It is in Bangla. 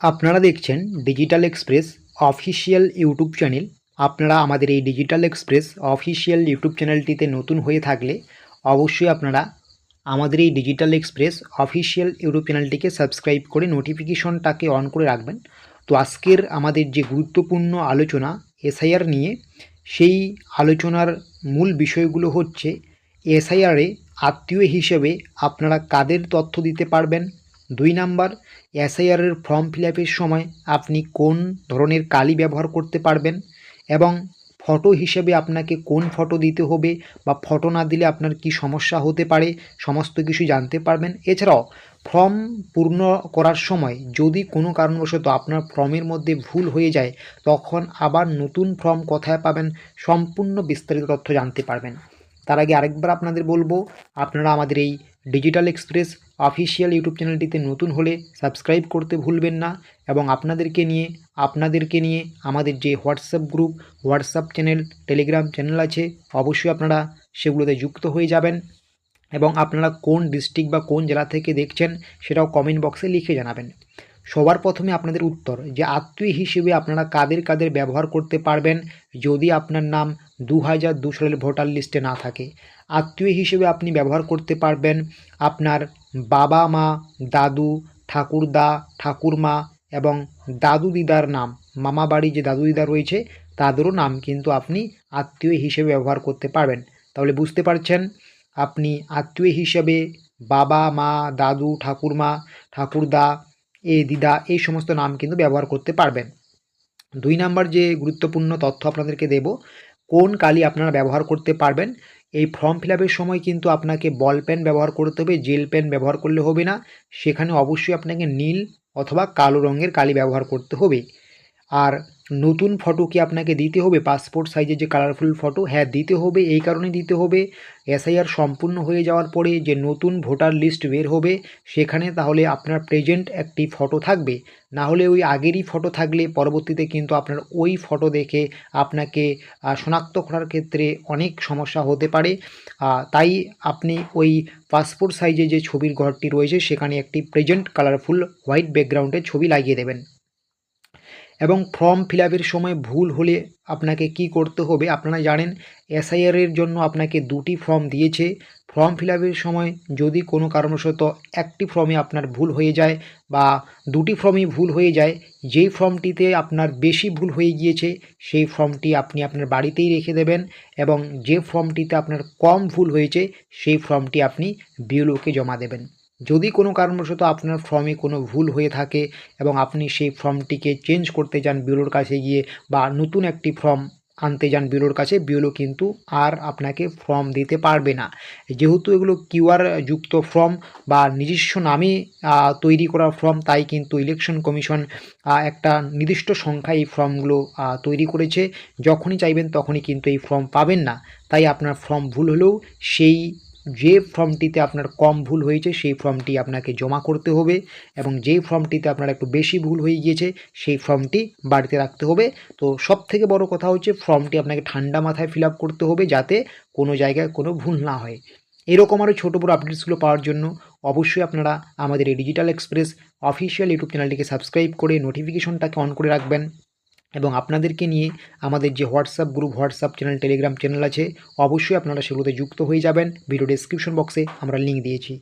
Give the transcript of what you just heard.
আপনারা দেখছেন Digital Express official YouTube channel আপনারা আমাদের এই ডিজিটাল এক্সপ্রেস অফিসিয়াল ইউটিউব চ্যানেলটিতে নতুন হয়ে থাকলে অবশ্যই আপনারা আমাদের এই ডিজিটাল এক্সপ্রেস অফিসিয়াল ইউটিউব চ্যানেলটিকে সাবস্ক্রাইব করে নোটিফিকেশনটাকে অন করে রাখবেন। তো আজকের আমাদের যে গুরুত্বপূর্ণ আলোচনা এসআইআর নিয়ে, সেই আলোচনার মূল বিষয়গুলো হচ্ছে এসআইআরে আত্মীয় হিসেবে আপনারা কাদের তথ্য দিতে পারবেন? দুই নাম্বার, এসআইআরের ফর্ম ফিল সময় আপনি কোন ধরনের কালি ব্যবহার করতে পারবেন এবং ফটো হিসেবে আপনাকে কোন ফটো দিতে হবে বা ফটো না দিলে আপনার কি সমস্যা হতে পারে, সমস্ত কিছু জানতে পারবেন। এছাড়াও, ফর্ম পূর্ণ করার সময় যদি কোনো কারণবশত আপনার ফর্মের মধ্যে ভুল হয়ে যায়, তখন আবার নতুন ফর্ম কোথায় পাবেন সম্পূর্ণ বিস্তারিত তথ্য জানতে পারবেন। তার আগে আরেকবার আপনাদের বলব, আপনারা আমাদের এই ডিজিটাল এক্সপ্রেস অফিসিয়াল ইউটিউব চ্যানেলটিতে নতুন হলে সাবস্ক্রাইব করতে ভুলবেন না এবং আপনাদেরকে নিয়ে আপনাদেরকে নিয়ে আমাদের যে WhatsApp group WhatsApp channel Telegram channel আছে, অবশ্যই আপনারা সেগুলোতে যুক্ত হয়ে যাবেন এবং আপনারা কোন ডিস্ট্রিক্ট বা কোন জেলা থেকে দেখছেন সেটাও কমেন্ট বক্সে লিখে জানাবেন। সবার প্রথমে আপনাদের উত্তর, যে আত্মীয় হিসেবে আপনারা কাদের কাদের ব্যবহার করতে পারবেন যদি আপনার নাম দু হাজার দু সালের ভোটার লিস্টে না থাকে। আত্মীয় হিসেবে আপনি ব্যবহার করতে পারবেন আপনার বাবা মা, দাদু, ঠাকুরদা, ঠাকুরমা এবং দাদু দিদার নাম। মামা বাড়ি যে দাদু দিদা রয়েছে তাদেরও নাম কিন্তু আপনি আত্মীয় হিসেবে ব্যবহার করতে পারবেন। তাহলে বুঝতে পারছেন, আপনি আত্মীয় হিসেবে বাবা, মা, দাদু, ঠাকুরমা, ঠাকুরদা এ, দিদা, এই সমস্ত নাম কিন্তু ব্যবহার করতে পারবেন। দুই নাম্বার যে গুরুত্বপূর্ণ তথ্য আপনাদেরকে দেব, কোন কালি আপনারা ব্যবহার করতে পারবেন? এই ফর্ম ফিল সময় কিন্তু আপনাকে বল পেন ব্যবহার করতে হবে, জেল পেন ব্যবহার করলে হবে না। সেখানে অবশ্যই আপনাকে নীল অথবা কালো রঙের কালি ব্যবহার করতে হবে। আর নতুন ফটো কি আপনাকে দিতে হবে? পাসপোর্ট সাইজের যে কালারফুল ফটো হ্যাঁ দিতে হবে, এই কারণে দিতে হবে। এসআইআর সম্পূর্ণ হয়ে যাওয়ার পরে যে নতুন ভোটার লিস্ট বের হবে, সেখানে তাহলে আপনার প্রেজেন্ট একটি ফটো থাকবে। না হলে ওই আগেরই ফটো থাকলে পরবর্তীতে কিন্তু আপনার ওই ফটো দেখে আপনাকে শনাক্ত করার ক্ষেত্রে অনেক সমস্যা হতে পারে। তাই আপনি ওই পাসপোর্ট সাইজে যে ছবির ঘরটি রয়েছে, সেখানে একটি প্রেজেন্ট কালারফুল হোয়াইট ব্যাকগ্রাউন্ডের ছবি লাগিয়ে দেবেন। এবং ফর্ম ফিল সময় ভুল হলে আপনাকে কি করতে হবে আপনারা জানেন এসআইআরের জন্য আপনাকে দুটি ফর্ম দিয়েছে। ফর্ম ফিল সময় যদি কোনো কারণবশত একটি ফর্মে আপনার ভুল হয়ে যায় বা দুটি ফর্মই ভুল হয়ে যায়, যেই ফর্মটিতে আপনার বেশি ভুল হয়ে গিয়েছে, সেই ফর্মটি আপনি আপনার বাড়িতেই রেখে দেবেন এবং যে ফর্মটিতে আপনার কম ভুল হয়েছে, সেই ফর্মটি আপনি বিএলওকে জমা দেবেন। যদি কোনো কারণবশত আপনার ফর্মে কোনো ভুল হয়ে থাকে এবং আপনি সেই ফর্মটিকে চেঞ্জ করতে যান বিউরোর কাছে গিয়ে বা নতুন একটি ফর্ম আনতে যান বিউরোর কাছে বিউরো কিন্তু আর আপনাকে ফর্ম দিতে পারবে না। যেহেতু এগুলো কিউআর যুক্ত ফর্ম বা নিজস্ব নামে তৈরি করা ফর্ম, তাই কিন্তু ইলেকশন কমিশন একটা নির্দিষ্ট সংখ্যায় এই ফর্মগুলো তৈরি করেছে। যখনই চাইবেন তখনই কিন্তু এই ফর্ম পাবেন না। তাই আপনার ফর্ম ভুল হলেও সেই যে ফর্মটিতে আপনার কম ভুল হয়েছে, সেই ফর্মটি আপনাকে জমা করতে হবে এবং যেই ফর্মটিতে আপনার একটু বেশি ভুল হয়ে গিয়েছে, সেই ফর্মটি বাড়িতে রাখতে হবে। তো সব থেকে বড় কথা হচ্ছে, ফর্মটি আপনাকে ঠান্ডা মাথায় ফিল করতে হবে যাতে কোনো জায়গায় কোনো ভুল না হয়। এরকম আরও ছোটো বড়ো আপডেটসগুলো পাওয়ার জন্য অবশ্যই আপনারা আমাদের এই ডিজিটাল এক্সপ্রেস অফিসিয়াল ইউটিউব চ্যানেলটিকে সাবস্ক্রাইব করে নোটিফিকেশনটাকে অন করে রাখবেন। এবং আপনাদেরকে নিয়ে আমাদের যে WhatsApp group, WhatsApp channel, Telegram channel আছে, অবশ্যই আপনারা সেগুলোতে যুক্ত হয়ে যাবেন। ভিডিও ডিসক্রিপশন বক্সে আমরা লিঙ্ক দিয়েছি।